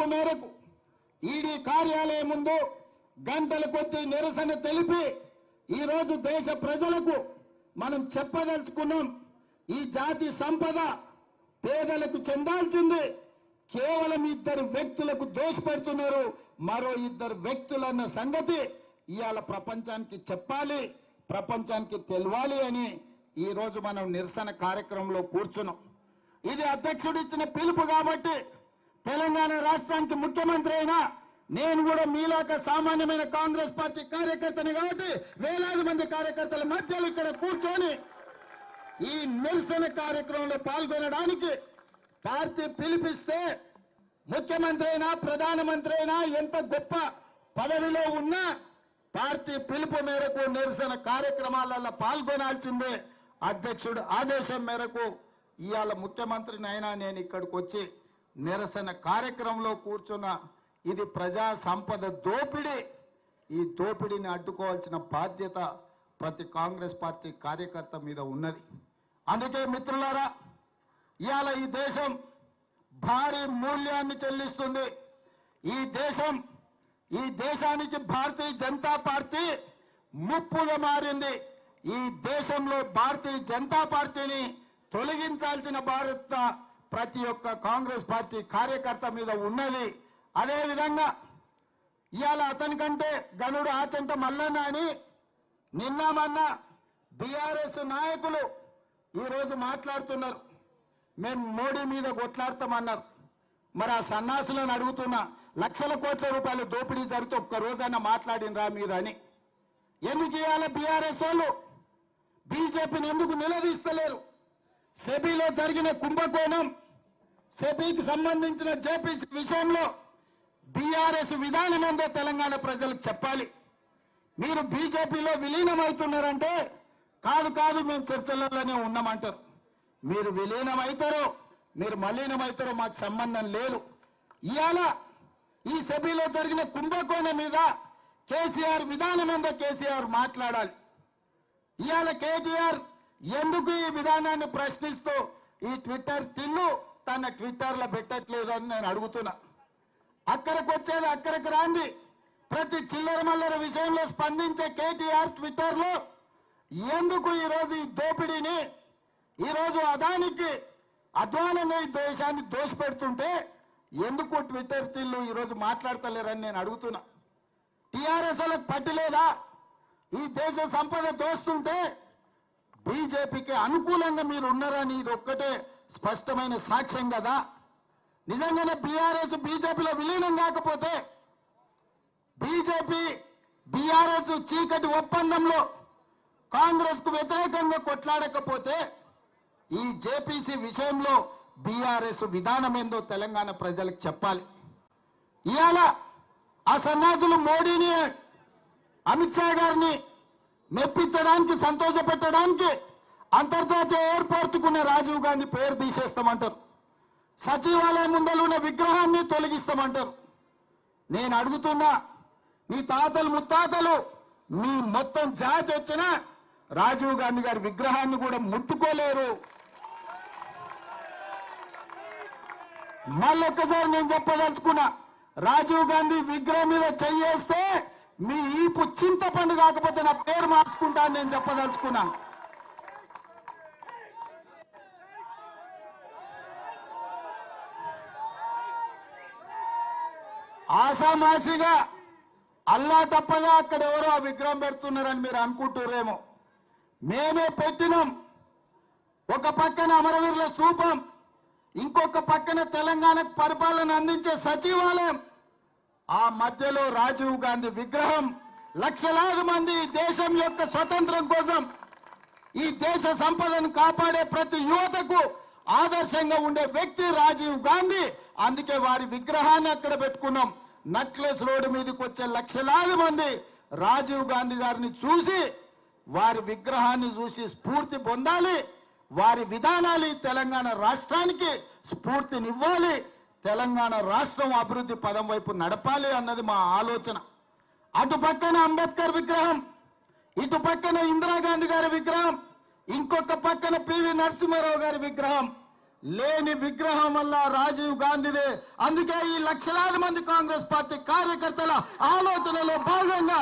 పిలుపు మేరకు ఈడీ కార్యాలయం ముందు గంటల కొద్దీ నిరసన తెలిపి ఈరోజు దేశ ప్రజలకు మనం చెప్పదలుచుకున్నాం ఈ జాతి సంపద పేదలకు చెందాల్సింది. కేవలం ఇద్దరు వ్యక్తులకు దోషపెడుతున్నారు మరో ఇద్దరు వ్యక్తులన్న సంగతి ఇవాళ ప్రపంచానికి చెప్పాలి ప్రపంచానికి తెలవాలి అని ఈరోజు మనం నిరసన కార్యక్రమంలో కూర్చున్నాం. ఇది అధ్యక్షుడు ఇచ్చిన పిలుపు కాబట్టి తెలంగాణ రాష్ట్రానికి ముఖ్యమంత్రి అయినా నేను కూడా మీలాక సామాన్యమైన కాంగ్రెస్ పార్టీ కార్యకర్తని కాబట్టి వేలాది మంది కార్యకర్తల మధ్యలో ఇక్కడ కూర్చొని ఈ నిరసన కార్యక్రమంలో పాల్గొనడానికి పార్టీ పిలిపిస్తే ముఖ్యమంత్రి అయినా ప్రధానమంత్రి అయినా ఎంత గొప్ప పదవిలో ఉన్నా పార్టీ పిలుపు మేరకు నిరసన కార్యక్రమాలలో పాల్గొనాల్సిందే. అధ్యక్షుడు ఆదేశం మేరకు ఇవాళ ముఖ్యమంత్రిని అయినా నేను ఇక్కడికి వచ్చి నిరసన కార్యక్రమంలో కూర్చున్న ఇది ప్రజా సంపద దోపిడీ. ఈ దోపిడీని అడ్డుకోవాల్సిన బాధ్యత ప్రతి కాంగ్రెస్ పార్టీ కార్యకర్త మీద ఉన్నది. అందుకే మిత్రులారా ఇవాళ ఈ దేశం భారీ మూల్యాన్ని చెల్లిస్తుంది. ఈ దేశం ఈ దేశానికి భారతీయ జనతా పార్టీ ముప్పుగా మారింది. ఈ దేశంలో భారతీయ జనతా పార్టీని తొలగించాల్సిన భారత ప్రతి ఒక్క కాంగ్రెస్ పార్టీ కార్యకర్త మీద ఉన్నది. అదే విధంగా ఇవాళ అతనికంటే గనుడు ఆచంట మల్లన్న అని నిన్న మొన్న బీఆర్ఎస్ నాయకులు ఈరోజు మాట్లాడుతున్నారు. మేము మోడీ మీద కొట్లాడతామన్నారు. మరి ఆ సన్నాసులను అడుగుతున్నా లక్షల కోట్ల రూపాయలు దోపిడీ జరిగితే ఒక్క రోజైనా మాట్లాడినరా మీరు అని. ఎందుకు ఇవాళ బీఆర్ఎస్ వాళ్ళు? బీజేపీని ఎందుకు నిలదీస్తలేరు? సెబీలో జరిగిన కుంభకోణం సెబీకి సంబంధించిన జేపీసీ విషయంలో బీఆర్ఎస్ విధానం ఏందో తెలంగాణ ప్రజలకు చెప్పాలి. మీరు బీజేపీలో విలీనమవుతున్నారంటే కాదు కాదు మేము చర్చలలోనే ఉన్నామంటారు. మీరు విలీనమవుతారో మీరు మలీనమవుతారో మాకు సంబంధం లేదు. ఇవాళ ఈ సభ్యులో జరిగిన కుంభకోణం మీద కేసీఆర్ విధానం ఏందో కేసీఆర్ మాట్లాడాలి. ఇవాళ కేటీఆర్ ఎందుకు ఈ విధానాన్ని ప్రశ్నిస్తూ ఈ ట్విట్టర్ తిన్ను? తన ట్విట్టర్లో పెట్టట్లేదు అని నేను అడుగుతున్నా. అక్కడికి వచ్చేది అక్కడికి రాంది ప్రతి చిల్లర మల్లర విషయంలో స్పందించే కేటీఆర్ ట్విట్టర్లో ఎందుకు ఈరోజు ఈ దోపిడీని ఈరోజు అదానికి అధ్వానంగా ఈ దేశాన్ని దోషపెడుతుంటే ఎందుకు ట్విట్టర్ తిల్లు ఈరోజు మాట్లాడతలేరని నేను అడుగుతున్నా. టీఆర్ఎస్ వాళ్ళకి పట్టిలేదా? ఈ దేశ సంపద దోస్తుంటే బీజేపీకి అనుకూలంగా మీరు ఉన్నారని ఇది ఒక్కటే స్పష్టమైన సాక్ష్యం కదా. నిజంగానే బీఆర్ఎస్ బీజేపీలో విలీనం కాకపోతే బీజేపీ బీఆర్ఎస్ చీకటి ఒప్పందంలో కాంగ్రెస్కు వ్యతిరేకంగా కొట్లాడకపోతే ఈ జేపీసీ విషయంలో బీఆర్ఎస్ విధానం ఏందో తెలంగాణ ప్రజలకు చెప్పాలి. ఇవాళ ఆ సన్నాసులు మోడీని అమిత్ షా గారిని మెప్పించడానికి సంతోషపెట్టడానికి అంతర్జాతీయ ఎయిర్పోర్టుకున్న రాజీవ్ గాంధీ పేరు తీసేస్తామంటారు. సచివాలయం ముందర ఉన్న విగ్రహాన్ని తొలగిస్తామంటారు. నేను అడుగుతున్నా మీ తాతలు ముత్తాతలు మీ మొత్తం జాతి వచ్చిన రాజీవ్ గాంధీ గారి విగ్రహాన్ని కూడా ముట్టుకోలేరు. మళ్ళొక్కసారి నేను చెప్పదలుచుకున్నా రాజీవ్ గాంధీ విగ్రహం మీద చెయ్యేస్తే మీ ఈపు చింతపండు కాకపోతే నా పేరు మార్చుకుంటా అని నేను చెప్పదలుచుకున్నాను ఆసామాసిగా అల్లా తప్పగా అక్కడ ఎవరో ఆ విగ్రహం పెడుతున్నారని మీరు అనుకుంటున్నారేమో మేమే పెట్టినాం. ఒక పక్కన అమరవీరుల స్థూపం ఇంకొక పక్కన తెలంగాణకు పరిపాలన అందించే సచివాలయం. ఆ మధ్యలో రాజీవ్ గాంధీ విగ్రహం లక్షలాది మంది దేశం యొక్క స్వతంత్రం కోసం ఈ దేశ సంపదను కాపాడే ప్రతి యువతకు ఆదర్శంగా ఉండే వ్యక్తి రాజీవ్ గాంధీ. అందుకే వారి విగ్రహాన్ని అక్కడ పెట్టుకున్నాం. నక్లెస్ రోడ్డు మీదకి వచ్చే లక్షలాది మంది రాజీవ్ గాంధీ గారిని చూసి వారి విగ్రహాన్ని చూసి స్ఫూర్తి పొందాలి. వారి విధానాలు తెలంగాణ రాష్ట్రానికి స్ఫూర్తినివ్వాలి. తెలంగాణ రాష్ట్రం అభివృద్ధి పదం వైపు నడపాలి అన్నది మా ఆలోచన. అటు పక్కన అంబేద్కర్ విగ్రహం ఇటు పక్కన ఇందిరాగాంధీ గారి విగ్రహం ఇంకొక పక్కన పివి నరసింహారావు గారి విగ్రహం. లేని విగ్రహం వల్ల రాజీవ్ గాంధీదే. అందుకే ఈ లక్షలాది మంది కాంగ్రెస్ పార్టీ కార్యకర్తల ఆలోచనలో భాగంగా